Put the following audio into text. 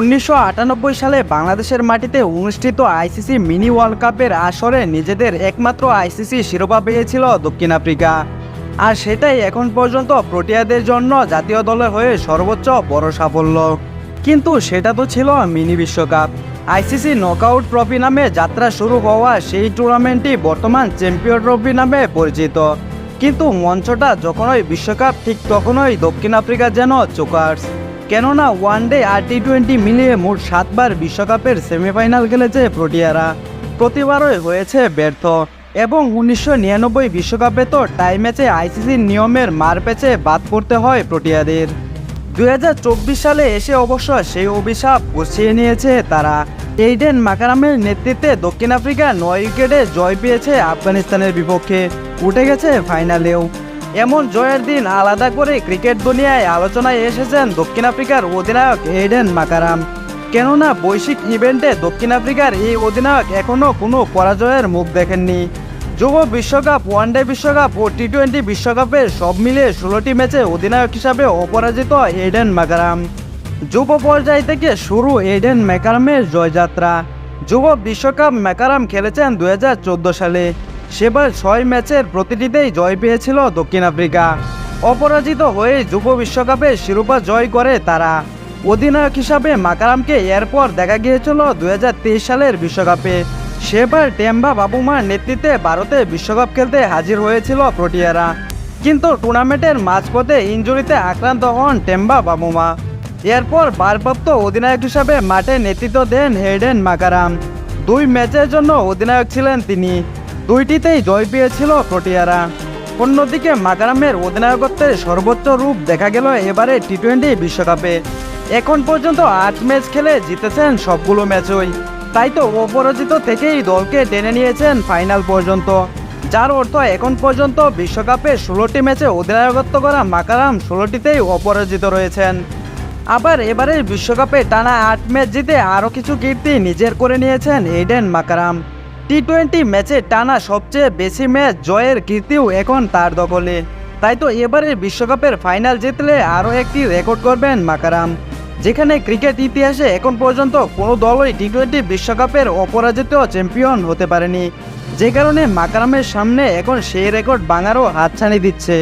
উনিশশো আটানব্বই সালে বাংলাদেশের মাটিতে অনুষ্ঠিত আইসিসি মিনি ওয়ার্ল্ড কাপের আসরে নিজেদের একমাত্র আইসিসি শিরোপা পেয়েছিল দক্ষিণ আফ্রিকা। আর সেটাই এখন পর্যন্ত প্রোটিয়াদের জন্য জাতীয় দলের হয়ে সর্বোচ্চ বড় সাফল্য। কিন্তু সেটা তো ছিল মিনি বিশ্বকাপ। আইসিসি নকআউট ট্রফি নামে যাত্রা শুরু হওয়া সেই টুর্নামেন্টটি বর্তমান চ্যাম্পিয়ন ট্রফি নামে পরিচিত। কিন্তু মঞ্চটা যখনই বিশ্বকাপ ঠিক তখনই দক্ষিণ আফ্রিকা যেন চোকার্স। কেননা ওয়ানডে আর টি টোয়েন্টি মিলিয়ে মোট সাতবার বিশ্বকাপের সেমিফাইনাল খেলেছে প্রোটিয়ারা। প্রতিবারই হয়েছে ব্যর্থ। এবং উনিশশো নিরানব্বই বিশ্বকাপে তো টাই ম্যাচে আইসিসির নিয়মের মার পেছে বাদ পড়তে হয় প্রোটিয়াদের। দুই হাজার চব্বিশ সালে এসে অবশ্য সেই অভিশাপ গুছিয়ে নিয়েছে তারা। এইডেন মাকারামের নেতৃত্বে দক্ষিণ আফ্রিকা নয় উইকেটে জয় পেয়েছে আফগানিস্তানের বিপক্ষে। উঠে গেছে ফাইনালেও এমন জয়ের দিন আলাদা করে ক্রিকেট দুনিয়ায় আলোচনায় এসেছেন দক্ষিণ আফ্রিকার অধিনায়ক এইডেন মাকারাম কেননা বৈশ্বিক ইভেন্টে দক্ষিণ আফ্রিকার এই অধিনায়ক এখনও কোনো পরাজয়ের মুখ দেখেননি। যুব বিশ্বকাপ ওয়ানডে বিশ্বকাপ ও টি টোয়েন্টি বিশ্বকাপের সব মিলিয়ে ষোলোটি ম্যাচে অধিনায়ক হিসাবে অপরাজিত এডেন মাকারাম যুব পর্যায় থেকে শুরু এডেন ম্যাকারামের জয়যাত্রা। যুব বিশ্বকাপ ম্যাকারাম খেলেছেন দুই হাজার চোদ্দ সালে। সেবার ছয় ম্যাচের প্রতিটিতেই জয় পেয়েছিল দক্ষিণ আফ্রিকা। অপরাজিত হয়ে যুব বিশ্বকাপে শিরোপা জয় করে তারা। অধিনায়ক হিসাবে মাকারামকে এরপর দেখা গিয়েছিল দু হাজার তেইশ সালের বিশ্বকাপে। সেবার টেম্বা বাবুমার নেতৃত্বে ভারতে বিশ্বকাপ খেলতে হাজির হয়েছিল প্রোটিয়ারা। কিন্তু টুর্নামেন্টের মাঝপথে ইঞ্জুরিতে আক্রান্ত হন টেম্বা বাবুমা। এরপর ভারপ্রাপ্ত অধিনায়ক হিসাবে মাঠে নেতৃত্ব দেন হেডেন মাকারাম। দুই ম্যাচের জন্য অধিনায়ক ছিলেন তিনি। দুইটিতেই জয় পেয়েছিল প্রোটিয়ারা। অন্যদিকে মাকারামের অধিনায়কত্বের সর্বোচ্চ রূপ দেখা গেল এবারে টি টোয়েন্টি বিশ্বকাপে। এখন পর্যন্ত আট ম্যাচ খেলে জিতেছেন সবগুলো ম্যাচই। তাই তো অপরাজিত থেকেই দলকে টেনে নিয়েছেন ফাইনাল পর্যন্ত। যার অর্থ এখন পর্যন্ত বিশ্বকাপে ষোলোটি ম্যাচে অধিনায়কত্ব করা মাকারাম ষোলোটিতেই অপরাজিত রয়েছেন। আবার এবারের বিশ্বকাপে টানা আট ম্যাচ জিতে আরও কিছু কীর্তি নিজের করে নিয়েছেন এইডেন মাকারাম। টি টোয়েন্টি ম্যাচে টানা সবচেয়ে বেশি ম্যাচ জয়ের কীর্তিও এখন তার দখলে। তাই তো এবারের বিশ্বকাপের ফাইনাল জিতলে আরও একটি রেকর্ড করবেন মাকারাম, যেখানে ক্রিকেট ইতিহাসে এখন পর্যন্ত কোনো দলই টি টোয়েন্টি বিশ্বকাপের অপরাজিত চ্যাম্পিয়ন হতে পারেনি। যে কারণে মাকারামের সামনে এখন সেই রেকর্ড ভাঙারও হাতছানি দিচ্ছে।